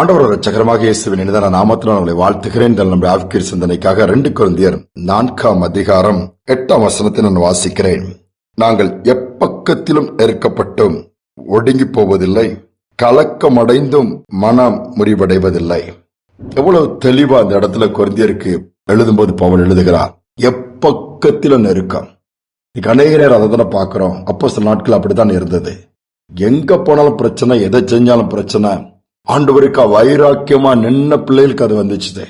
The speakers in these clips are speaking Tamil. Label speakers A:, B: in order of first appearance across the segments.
A: ஆண்டவர் சக்கரமாக இயேசுவின் இனிதான நாமத்தில் நான் உங்களை வாழ்த்துகிறேன். இதனால் நம்முடைய ஆவிக்கீர் சிந்தனைக்காக ரெண்டு குழந்தையர் நான்காம் அதிகாரம் எட்டாம் வசனத்தை நான் வாசிக்கிறேன். நாங்கள் எப்பக்கத்திலும் நெருக்கப்பட்டும் ஒடுங்கி போவதில்லை கலக்கமடைந்தும் மனம் முறிவடைவதில்லை. எவ்வளவு தெளிவா அந்த இடத்துல குழந்தையருக்கு எழுதும்போது பவன் எழுதுகிறார் எப்பக்கத்திலும் நெருக்கம். இன்னைக்கு அநேக நேரம் அதை தானே பார்க்கிறோம். அப்போ சில நாட்கள் அப்படித்தான் இருந்தது. எங்க போனாலும் பிரச்சனை எதை செஞ்சாலும் பிரச்சனை. ஆண்டவருக்கு வைராக்கியமா நின்ன பிள்ளைகளுக்கு அது வந்துச்சுது.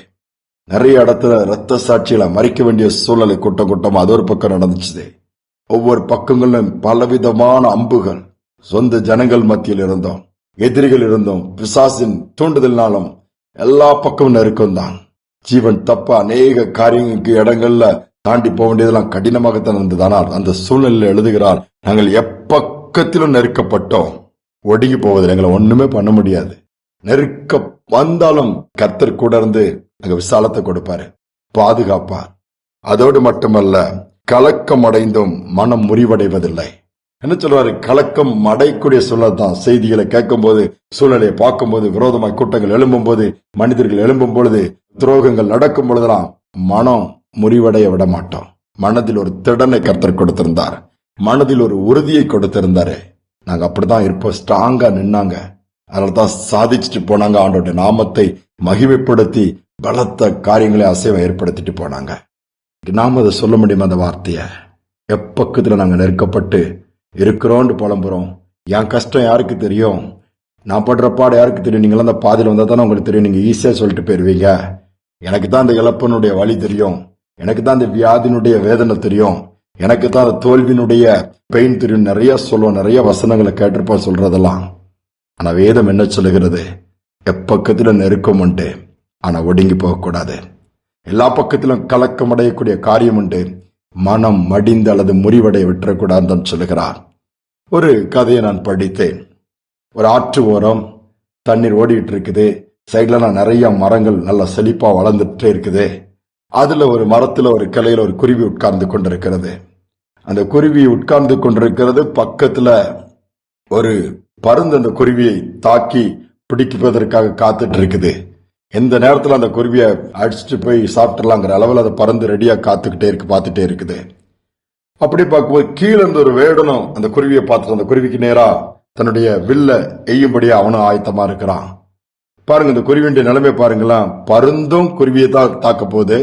A: நிறைய இடத்துல ரத்த சாட்சியில மறிக்க வேண்டிய சூழ்நிலை கூட்டம் கூட்டமா அது ஒரு பக்கம் நடந்துச்சுது. ஒவ்வொரு பக்கங்களிலும் பலவிதமான அம்புகள். சொந்த ஜனங்கள் மத்தியில் இருந்தோம். எதிரிகள் இருந்தோம். பிசாசின் தூண்டுதல்னாலும் எல்லா பக்கமும் நெருக்கம் தான். ஜீவன் தப்ப அநேக காரியங்களுக்கு இடங்கள்ல தாண்டி போக வேண்டியதெல்லாம் கடினமாகத்தான் இருந்தது. ஆனால் அந்த சூழ்நிலையில் எழுதுகிறார் நாங்கள் எப்பக்கத்திலும் நெருக்கப்பட்டோம். ஒடுங்கி போவதில் எங்களை ஒண்ணுமே பண்ண முடியாது. நெருக்க வந்தாலும் கர்த்தர் கூட இருந்து அங்க விசாலத்தை கொடுப்பாரு. பாதுகாப்பார். அதோடு மட்டுமல்ல கலக்கம் அடைந்தும் மனம் முறிவடைவதில்லை. என்ன சொல்றாரு? கலக்கம் அடையக்கூடிய சூழல் தான். செய்திகளை கேட்கும் போது சூழ்நிலையை பார்க்கும்போது விரோதமாய் கூட்டங்கள் எழும்பும் போது மனிதர்கள் எழும்பும் பொழுது துரோகங்கள் நடக்கும் பொழுதெல்லாம் மனம் முறிவடைய விட மாட்டோம். மனதில் ஒரு திடனை கர்த்தர் கொடுத்திருந்தார். மனதில் ஒரு உறுதியை கொடுத்திருந்தாரு. நாங்க அப்படிதான் இருப்போம். ஸ்ட்ராங்கா நின்னாங்க. அதனால தான் சாதிச்சுட்டு போனாங்க. ஆண்டோட நாமத்தை மகிமைப்படுத்தி பலத்த காரியங்களை அசைவை ஏற்படுத்திட்டு போனாங்க. நாம அதை சொல்ல முடியுமா அந்த வார்த்தைய? எப்பக்கத்துல நாங்க நெருக்கப்பட்டு இருக்கிறோம்னு புலம்புறோம். என் கஷ்டம் யாருக்கு தெரியும்? நான் படுற பாடு யாருக்கு தெரியும்? நீங்களாம் அந்த பாதையில் வந்தா தானே உங்களுக்கு தெரியும். நீங்க ஈஸியா சொல்லிட்டு போயிருவீங்க. எனக்கு தான் அந்த இழப்பனுடைய வழி தெரியும். எனக்கு தான் அந்த வியாதினுடைய வேதனை தெரியும். எனக்கு தான் அந்த தோல்வியினுடைய பெயின் தெரியும். நிறைய சொல்லுவோம். நிறைய வசனங்களை கேட்டிருப்போம் சொல்றதெல்லாம். ஆனா வேதம் என்ன சொல்லுகிறது? எப்பக்கத்துல நெருக்கம் உண்டு ஆனா ஒடுங்கி போகக்கூடாது. எல்லா பக்கத்திலும் கலக்கம் அடையக்கூடிய காரியம் உண்டு. மனம் மடிந்து அல்லது முறிவடைய விட்டுறக்கூடாதுன்னு சொல்லுகிறார். ஒரு கதையை நான் படித்தேன். ஒரு ஆற்று ஓரம் தண்ணீர் ஓடிட்டு இருக்குது சைட்ல நான் நிறைய மரங்கள் நல்ல செழிப்பா வளர்ந்துட்டே இருக்குது. அதுல ஒரு மரத்துல ஒரு கிளையில ஒரு குருவி உட்கார்ந்து கொண்டிருக்கிறது. அந்த குருவி உட்கார்ந்து கொண்டிருக்கிறது பக்கத்துல ஒரு பருந்து அந்த குருவியை தாக்கி பிடிப்பதற்காக காத்துட்டு இருக்குது எந்த நேரத்தில் அந்த குருவியை அடிச்சுட்டு போய் சாப்பிட்டுலாங்கிற அளவில் அந்த பறந்து ரெடியாக காத்துக்கிட்டே இருக்கு பார்த்துட்டே இருக்குது. அப்படி பார்க்கும்போது கீழே இருந்து ஒரு வேடனும் அந்த குருவியை பார்த்துட்டு அந்த குருவிக்கு நேராக தன்னுடைய வில்ல எய்யும்படியாக அவனும் ஆயத்தமாக இருக்கிறான். பாருங்க இந்த குருவியுடைய நிலைமை பாருங்களேன். பருந்தும் குருவியை தான் தாக்க போகுது.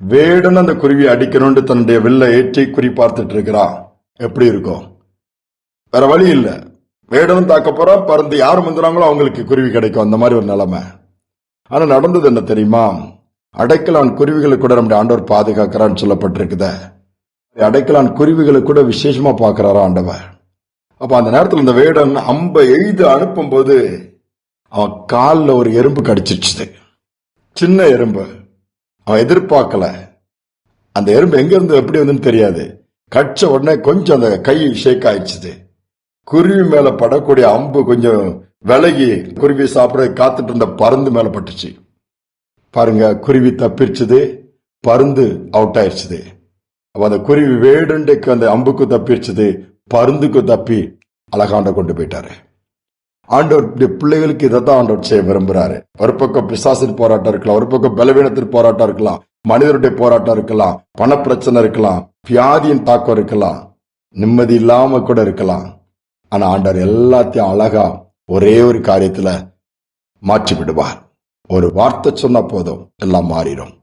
A: வேடன் அந்த குருவியை அடிக்கணும்னு தன்னுடைய வில்ல ஏற்றி குறி பார்த்துட்டு இருக்கிறான். எப்படி இருக்கும்? வேற வழி இல்லை. வேடனும் தாக்க போறா பருந்து யார் முந்துறாங்களோ அவங்களுக்கு குருவி கிடைக்கும். அந்த மாதிரி ஒரு நிலைமை. ஆனா நடந்தது என்ன தெரியுமா? அடைக்கலான் குருவிகளை கூட நம்முடைய ஆண்டவர் பாதுகாக்கிறான்னு சொல்லப்பட்டிருக்குத. அடைக்கலான் குருவிகளை கூட விசேஷமா பாக்குறாரா ஆண்டவர்? அப்ப அந்த நேரத்தில் இந்த வேடன் அம்பை எய்து அனுப்பும் போது அவன் காலில் ஒரு எறும்பு கடிச்சிருச்சு சின்ன எறும்பு. அவன் எதிர்பார்க்கல. அந்த எறும்பு எங்க இருந்து எப்படி வந்துன்னு தெரியாது. கடிச்ச உடனே கொஞ்சம் அந்த கை ஷேக் ஆயிடுச்சு குருவி மேல படக்கூடிய அம்பு கொஞ்சம் விலகி குருவி சாப்பிட காத்துட்டு இருந்த பருந்து மேல பட்டுச்சு. பாருங்க குருவி தப்பிருச்சுது பருந்து அவுட் ஆயிடுச்சுது அப்ப அந்த குருவி வேடுண்டைக்கு அந்த அம்புக்கு தப்பிருச்சுது பருந்துக்கு தப்பி அழகாண்ட கொண்டு போயிட்டாரு. ஆண்டவர் பிள்ளைகளுக்கு இதை தான் ஆண்டவர் செய்ய விரும்புறாரு. ஒரு பக்கம் பிசாசின் போராட்டம் இருக்கலாம் ஒரு பக்கம் பலவீனத்தின் போராட்டம் இருக்கலாம் மனிதருடைய போராட்டம் இருக்கலாம் பணப்பிரச்சனை இருக்கலாம் வியாதியின் தாக்கம் இருக்கலாம் நிம்மதி இல்லாம கூட இருக்கலாம். ஆனா ஆண்டவர் எல்லாத்தையும் அழகா ஒரே ஒரு காரியத்துல மாற்றி விடுவார் ஒரு வார்த்தை சொன்னா போதும் எல்லாம் மாறிடும்.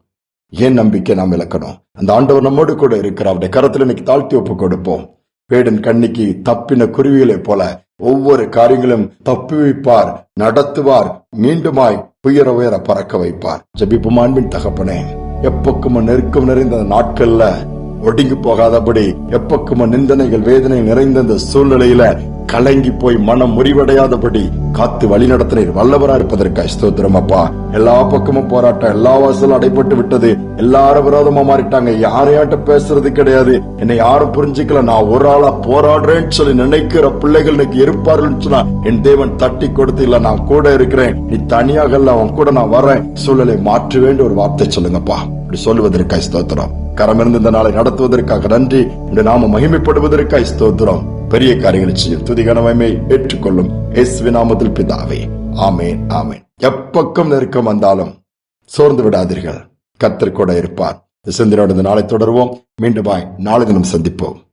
A: ஏன் நம்பிக்கை நாம் இழக்கணும்? அந்த ஆண்டவர் நம்மோடு கூட இருக்கிற அவருடைய கரத்துல இன்னைக்கு தாழ்த்தி ஒப்பு கொடுப்போம். பேடன் கண்ணிக்கு தப்பின குருவிகளைப் போல ஒவ்வொரு காரியங்களும் தப்பி வைப்பார் நடத்துவார் மீண்டுமாய் உயர உயர பறக்க வைப்பார். ஜபிப்பும் அன்பின் தகப்பனே. எப்பக்கமும் நெருக்கம் நிறைந்த அந்த நாட்கள்ல ஒடுங்கி போகாதபடி எப்பக்கமும் நிந்தனைகள் வேதனை நிறைந்த இந்த சூழ்நிலையில கலங்கி போய் மனம் முறிவடையாதபடி காத்து வழி நடத்தினீர் வல்லவரா இருப்பதற்காய் ஸ்தோத்திரம் அப்பா. எல்லா பக்கமும் போராட்டம் எல்லா வாசலும் அடைபட்டு விட்டது. எல்லாரும் விரோதமா மாறிட்டாங்க. யாரையாட்ட பேசுறது கிடையாது. என்னை யாரும் புரிஞ்சுக்கல. நான் ஒரு ஆளா போராடுறேன்னு சொல்லி நினைக்கிற பிள்ளைகள் இன்னைக்கு இருப்பார்கள் சொன்னா என் தேவன் தட்டி கொடுத்து இல்ல நான் கூட இருக்கிறேன். நீ தனியாக இல்ல அவன் கூட நான் வரேன். சூழலை மாற்ற வேண்டிய ஒரு வார்த்தை சொல்லுங்கப்பா. இப்படி சொல்லுவதற்காய் ஸ்தோத்திரம். கரமிருந்து இந்த நாளை நடத்துவதற்காக நன்றி. இந்த நாம மகிமைப்படுவதற்காய் ஸ்தோத்திரம். பெரிய காரியங்களை செய்யும். துதி கனமையை ஏற்றுக்கொள்ளும் எஸ் நாமத்தில் பிதாவே. ஆமேன் ஆமேன். எப்பக்கம் நெருக்கம் வந்தாலும் சோர்ந்து விடாதீர்கள். கத்தர் கூட இருப்பார். இந்த சிந்தனையோடு நாளை தொடருவோம். மீண்டுமாய் நாளை தினம் சந்திப்போம்.